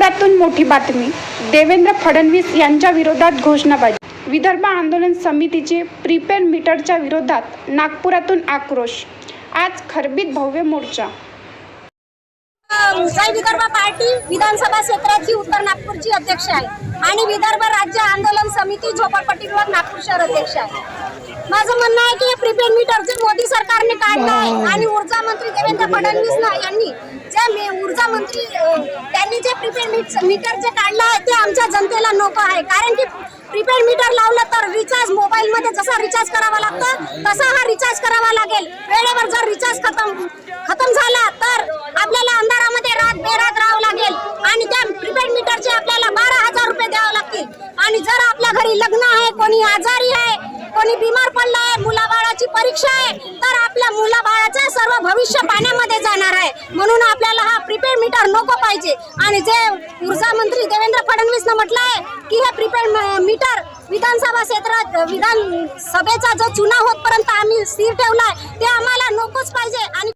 नागपुरातून मोठी बातमी. देवेंद्र फडणवीस यांच्या विरोधात घोषणाबाजी. विदर्भ आंदोलन समितीचे प्रीपेड मीटरच्या विरोधात नागपुरातून आक्रोश. आज खरबीत भव्य मोर्चा. जय विदर्भ पार्टी विधानसभा क्षेत्राची उत्तर नागपूरची अध्यक्ष आहे. आणि विदर्भ राज्य आंदोलन समिती झोपडपट्टी विभाग नागपूर शहर अध्यक्ष आहे. माझं म्हणणं आहे की हे प्रीपेड मीटर जे मोदी सरकारने काढलं आहे आणि ऊर्जा मंत्री देवेंद्र फडणवीस यांनी जे ऊर्जा मंत्री प्रीपेड मीटर जे काढलं आहे ते आमच्या जनतेला नको आहे. कारण की प्रीपेड मीटर लावलं तर रिचार्ज मोबाईल मध्ये जसा रिचार्ज करावा लागतं तसा हा रिचार्ज करावा लागेल. वेळेवर जर रिचार्ज खतम खतम झाला तर आपल्याला अंधारामध्ये रात बेरात राहावं लागेल. आणि त्या प्रीपेड मीटरचे आपल्याला बारा हजार रुपये द्यावे लागतील. आणि जर आपल्या घरी लग्न आहे कोणी आजारी आहे कोणी बिमार पडला आहे मुलाबाळाची परीक्षा आहे तर आपल्या मुलाबाळाचं सर्व भविष्य पाण्या म्हणून आपल्याला हा प्रीपेड मीटर नको पाहिजे. आणि जे ऊर्जा मंत्री देवेंद्र फडणवीसनं म्हटलं आहे की हे प्रीपेड मीटर विधानसभा क्षेत्रात विधानसभेचा जो चुनाव होतपर्यंत आम्ही स्थिर ठेवलाय ते आम्हाला नकोच पाहिजे. आणि